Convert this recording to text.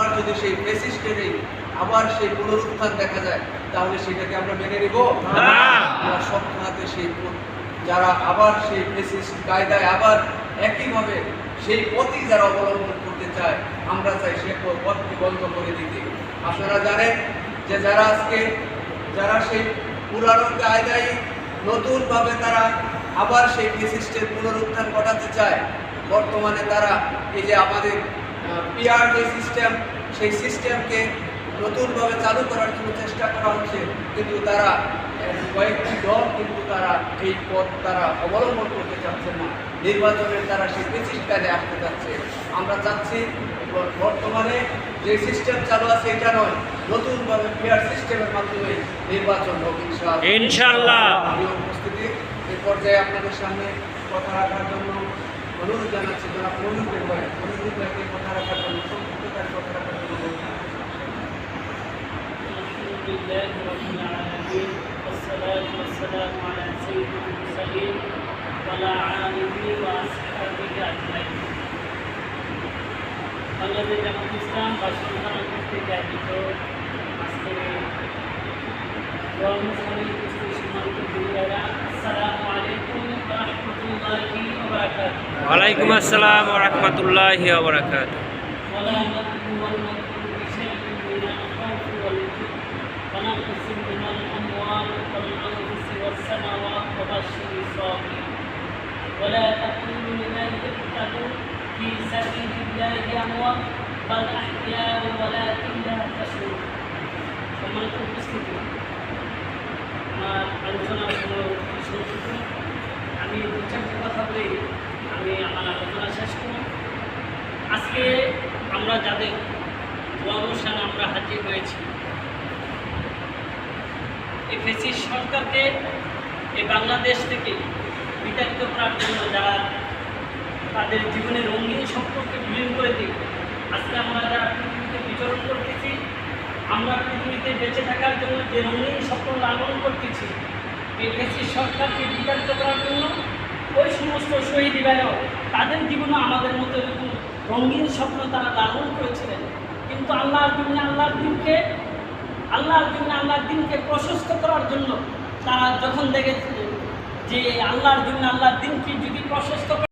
আবার যদি সেই ফেসিস্টেরই আবার সেই পুনরুত্থান দেখা যায় তাহলে সেটাকে আমরা মেনে নিব? না। আমরা শক্ত হাতে সেই যারা আবার সেই ফেসিস্ট কায়দায় আবার একইভাবে সেই পথই যারা অবলম্বন করতে চায় আমরা চাই সে পথটি বন্ধ করে দিতে। আপনারা জানেন যে যারা আজকে যারা সেই পুরানো কায়দায় নতুনভাবে তারা আবার সেই ফেসিস্টের পুনরুত্থান ঘটাতে চায় বর্তমানে তারা এই যে আমাদের পিআর যে সিস্টেম সেই সিস্টেমকে নতুনভাবে চালু করার জন্য চেষ্টা করা হচ্ছে। কিন্তু তারা কয়েকটি দল কিন্তু তারা এই পথ তারা অবলম্বন করতে চাচ্ছে না। নির্বাচনের তারা সেই কাজে আসতে যাচ্ছে আমরা চাচ্ছি বর্তমানে যে সিস্টেম চালু আছে এটা নয় নতুনভাবে পিআর সিস্টেমের মাধ্যমে নির্বাচন হোক ইনশাআল্লাহ। উপস্থিতি এই পর্যায়ে আপনাদের সামনে কথা রাখার জন্য অনুরোধ জানাচ্ছি যারা মনিরুদ্দিন ভাই মনিরুদ্দিন ভাইকে কথা রাখার জন্য সংক্ষিপ্ত করে কথা রাখার জন্য বলছি। الحمد لله رب العالمين والصلاة والسلام على سيد المرسلين وعلى آله وأصحابه أجمعين বাংলাদেশ জামাত ইসলাম বা সন্তান কর্তৃক আয়োজিত আজকের অনুষ্ঠানে উপস্থিত সম্মানিত গুরুরা আসসালামু আলাইকুম রহমতুল্লাহি ওয়ালাইকুম আসসালাম ওয়া রাহমাতুল্লাহি ওয়া বারাকাতুহু ولا نبلونكم بشيء من الخوف والجوع ونقص من الاموال والانفس والثمرات وبشر الصابرين ولا تقولوا لمن يقتل في سبيل الله اموات بل احياء ولكن لا تشعرون সম্মানিত উপস্থিতি আমার আলোচনার কোনো সংক্ষিপ্ত আমি দু চারটি কথা বলে আমরা যাদের অনুষ্ঠানে আমরা হাজির হয়েছি। এই ফেসিস সরকারকে এই বাংলাদেশ থেকে বিতাড়িত করার জন্য যারা তাদের জীবনের রঙিন সম্পর্কে বিলীন করে দিই আজকে আমরা যারা পৃথিবীতে বিচরণ করতেছি, আমরা পৃথিবীতে বেঁচে থাকার জন্য যে রঙিন স্বপ্ন লালন করতেছি এই ফেসিস সরকারকে বিতাড়িত করার জন্য ওই সমস্ত শহীদ ভাইরাও তাদের জীবনে আমাদের মতো এরকম রঙিন স্বপ্ন তারা লালন করেছিলেন। কিন্তু আল্লাহর জন্য, আল্লাহর দিনকে, আল্লাহর জন্য, আল্লাহর দিনকে প্রশস্ত করার জন্য তারা যখন দেখেছিলেন যে আল্লাহর জন্য, আল্লাহর দিনকে যদি প্রশস্ত